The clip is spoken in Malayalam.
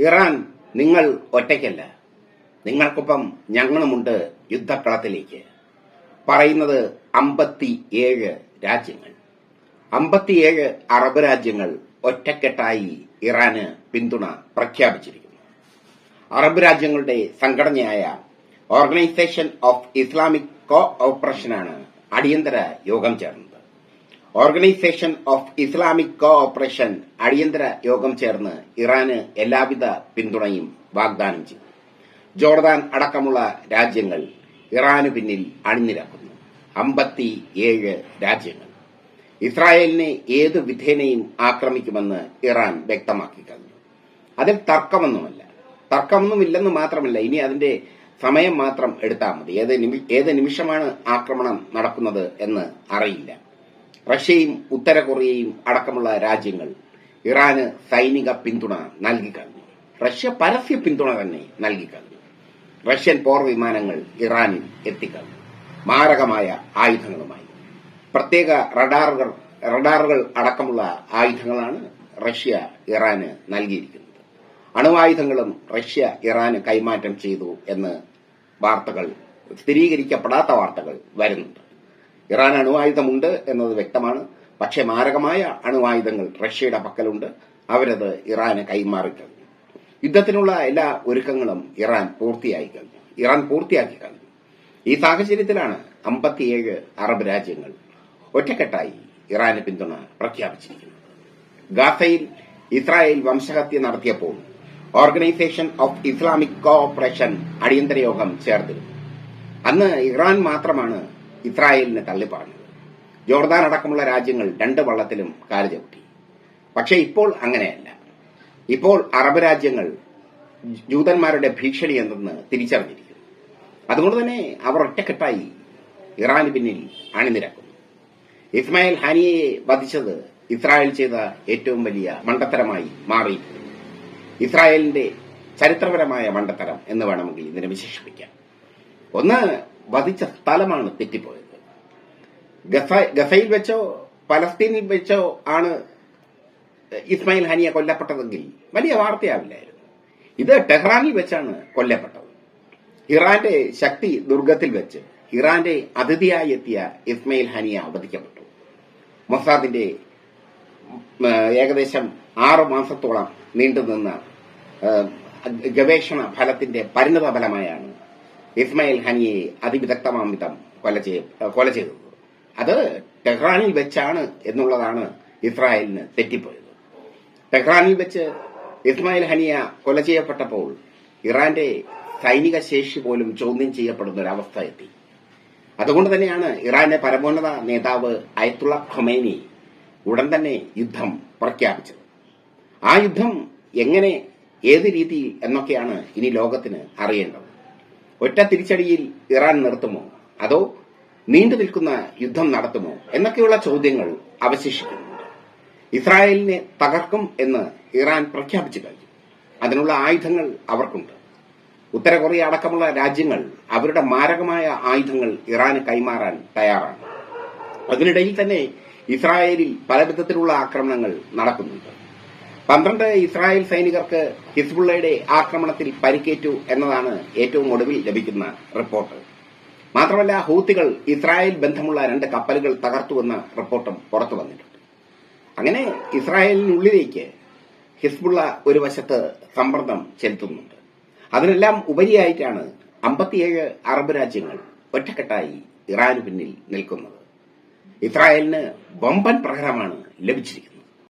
ഇറാൻ നിങ്ങൾ ഒറ്റയ്ക്കല്ല. നിങ്ങൾക്കൊപ്പം ഞങ്ങളുമുണ്ട് യുദ്ധക്കളത്തിലേക്ക്. പറയുന്നത് അമ്പത്തിയേഴ് രാജ്യങ്ങൾ. അമ്പത്തിയേഴ് അറബ് രാജ്യങ്ങൾ ഒറ്റക്കെട്ടായി ഇറാന് പിന്തുണ പ്രഖ്യാപിച്ചിരിക്കുന്നു. അറബ് രാജ്യങ്ങളുടെ സംഘടനയായ ഓർഗനൈസേഷൻ ഓഫ് ഇസ്ലാമിക് കോ ഓപ്പറേഷനാണ് അടിയന്തര യോഗം ചേർന്നത്. Organisation of Islamic cooperation അടിയന്തര യോഗം ചേർന്ന് ഇറാന് എല്ലാവിധ പിന്തുണയും വാഗ്ദാനം ചെയ്തു. ജോർദാൻ അടക്കമുള്ള രാജ്യങ്ങൾ ഇറാന് പിന്നിൽ അണിനിരക്കുന്നു. അമ്പത്തി ഏഴ് രാജ്യങ്ങൾ. ഇസ്രായേലിനെ ഏത് വിധേനയും ആക്രമിക്കുമെന്ന് ഇറാൻ വ്യക്തമാക്കി കഴിഞ്ഞു. അതിൽ തർക്കമൊന്നുമല്ല. തർക്കമൊന്നുമില്ലെന്ന് മാത്രമല്ല ഇനി അതിന്റെ സമയം മാത്രം എടുത്താൽ മതി. ഏത് നിമിഷമാണ് ആക്രമണം നടക്കുന്നത് എന്ന് അറിയില്ല. റഷ്യയും ഉത്തര കൊറിയയും അടക്കമുള്ള രാജ്യങ്ങൾ ഇറാന് സൈനിക പിന്തുണ നൽകി കഴിഞ്ഞു. റഷ്യ പരസ്യ പിന്തുണ തന്നെ നൽകി കഴിഞ്ഞു. റഷ്യൻ പോർ വിമാനങ്ങൾ ഇറാനിൽ എത്തിക്കഴിഞ്ഞു മാരകമായ ആയുധങ്ങളുമായി. പ്രത്യേക റഡാറുകൾ റഡാറുകൾ അടക്കമുള്ള ആയുധങ്ങളാണ് റഷ്യ ഇറാന് നൽകിയിരിക്കുന്നത്. അണുവായുധങ്ങളും റഷ്യ ഇറാന് കൈമാറ്റം ചെയ്തു എന്ന് വാർത്തകൾ സ്ഥിരീകരിക്കപ്പെടാത്ത വാർത്തകൾ വരുന്നുണ്ട്. ഇറാൻ അണുവായുധമുണ്ട് എന്നത് വ്യക്തമാണ്. പക്ഷേ മാരകമായ അണുവായുധങ്ങൾ റഷ്യയുടെ പക്കലുണ്ട്. അവരത് ഇറാന് കൈമാറിക്കഴിഞ്ഞു യുദ്ധത്തിനുള്ള എല്ലാ ഒരുക്കങ്ങളും ഇറാൻ പൂർത്തിയായി കഴിഞ്ഞു. ഇറാൻ പൂർത്തിയാക്കി കഴിഞ്ഞു. ഈ സാഹചര്യത്തിലാണ് അമ്പത്തിയേഴ് അറബ് രാജ്യങ്ങൾ ഒറ്റക്കെട്ടായി ഇറാന് പിന്തുണ പ്രഖ്യാപിച്ചിരിക്കുന്നത്. ഗാസയിൽ ഇസ്രായേൽ വംശഹത്യ നടത്തിയപ്പോൾ organisation of Islamic cooperation അടിയന്തര യോഗം ചേർത്തിരുന്നു. അന്ന് ഇറാൻ മാത്രമാണ് ഇസ്രായേലിനെ തള്ളിപ്പറഞ്ഞത്. ജോർദാൻ അടക്കമുള്ള രാജ്യങ്ങൾ രണ്ട് വള്ളത്തിലും കാൽ ചവിട്ടി പക്ഷേ ഇപ്പോൾ അങ്ങനെയല്ല. ഇപ്പോൾ അറബ് രാജ്യങ്ങൾ ജൂതന്മാരുടെ ഭീഷണി എന്തെന്ന് തിരിച്ചറിഞ്ഞിരിക്കുന്നു. അതുകൊണ്ട് തന്നെ അവർ ഒറ്റക്കെട്ടായി ഇറാന് പിന്നിൽ അണിനിരക്കുന്നു. ഇസ്മായിൽ ഹാനിയെ വധിച്ചത് ഇസ്രായേൽ ചെയ്ത ഏറ്റവും വലിയ മണ്ടത്തരമായി മാറിയിട്ടുണ്ട് ഇസ്രായേലിന്റെ ചരിത്രപരമായ മണ്ടത്തരം എന്ന് വേണമെങ്കിൽ ഇതിനെ വിശേഷിപ്പിക്കാം. ഒന്ന് വധിച്ച സ്ഥലമാണ് തെറ്റിപ്പോയത്. ഗസ- ഗസയിൽ വെച്ചോ പലസ്തീനിൽ വെച്ചോ ആണ് ഇസ്മായിൽ ഹനിയ കൊല്ലപ്പെട്ടതെങ്കിൽ വലിയ വാർത്തയാവില്ലായിരുന്നു. ഇത് ടെഹ്റാനിൽ വെച്ചാണ് കൊല്ലപ്പെട്ടത്. ഇറാന്റെ ശക്തി ദുർഗത്തിൽ വെച്ച് ഇറാന്റെ അതിഥിയായി എത്തിയ ഇസ്മയിൽ ഹനിയ വധിക്കപ്പെട്ടു മൊസാദിന്റെ ഏകദേശം ആറ് മാസത്തോളം നീണ്ടുനിന്ന ഗവേഷണ ഫലത്തിന്റെ പരിണിത ഫലമായാണ് ഇസ്മായിൽ ഹനിയെ അതിവിദഗ്ധമാം വിധം കൊല കൊല ചെയ്തു. അത് ടെഹ്റാനിൽ വെച്ചാണ് എന്നുള്ളതാണ് ഇസ്രായേലിന് തെറ്റിപ്പോയത്. ടെഹ്റാനിൽ വെച്ച് ഇസ്മായിൽ ഹനിയ കൊല ചെയ്യപ്പെട്ടപ്പോൾ ഇറാന്റെ സൈനിക ശേഷി പോലും ചോദ്യം ചെയ്യപ്പെടുന്ന ഒരവസ്ഥ എത്തി. അതുകൊണ്ട് തന്നെയാണ് ഇറാന്റെ പരമോന്നത നേതാവ് അയത്തുള്ള ഖൊമേനി ഉടൻ തന്നെ യുദ്ധം പ്രഖ്യാപിച്ചത്. ആ യുദ്ധം എങ്ങനെ ഏത് രീതിയിൽ എന്നൊക്കെയാണ് ഇനി ലോകത്തിന് അറിയേണ്ടത്. ഒറ്റ തിരിച്ചടിയിൽ ഇറാൻ നിർത്തുമോ? അതോ നീണ്ടു നിൽക്കുന്ന യുദ്ധം നടത്തുമോ? എന്നൊക്കെയുള്ള ചോദ്യങ്ങൾ അവശേഷിക്കുന്നു ഇസ്രായേലിനെ തകർക്കും എന്ന് ഇറാൻ പ്രഖ്യാപിച്ചു കഴിഞ്ഞു. അതിനുള്ള ആയുധങ്ങൾ അവർക്കുണ്ട്. ഉത്തര കൊറിയ അടക്കമുള്ള രാജ്യങ്ങൾ അവരുടെ മാരകമായ ആയുധങ്ങൾ ഇറാന് കൈമാറാൻ തയ്യാറാണ്. അതിനിടയിൽ തന്നെ ഇസ്രായേലിൽ പലവിധത്തിലുള്ള ആക്രമണങ്ങൾ നടക്കുന്നുണ്ട്. പന്ത്രണ്ട് ഇസ്രായേൽ സൈനികർക്ക് ഹിസ്ബുള്ളയുടെ ആക്രമണത്തിൽ പരിക്കേറ്റു എന്നതാണ് ഏറ്റവും ഒടുവിൽ ലഭിക്കുന്ന റിപ്പോർട്ട്. മാത്രമല്ല ഹൂത്തികൾ ഇസ്രായേൽ ബന്ധമുള്ള രണ്ട് കപ്പലുകൾ തകർത്തുവെന്ന റിപ്പോർട്ടും പുറത്തു വന്നിട്ടുണ്ട്. അങ്ങനെ ഇസ്രായേലിനുള്ളിലേക്ക് ഹിസ്ബുള്ള ഒരു വശത്ത് സമ്മർദ്ദം ചെലുത്തുന്നുണ്ട്. അതിനെല്ലാം ഉപരിയായിട്ടാണ് അമ്പത്തിയേഴ് അറബ് രാജ്യങ്ങൾ ഒറ്റക്കെട്ടായി ഇറാന് പിന്നിൽ നിൽക്കുന്നത്. ഇസ്രായേലിന് വമ്പൻ പ്രഹരമാണ് ലഭിച്ചിരിക്കുന്നത്.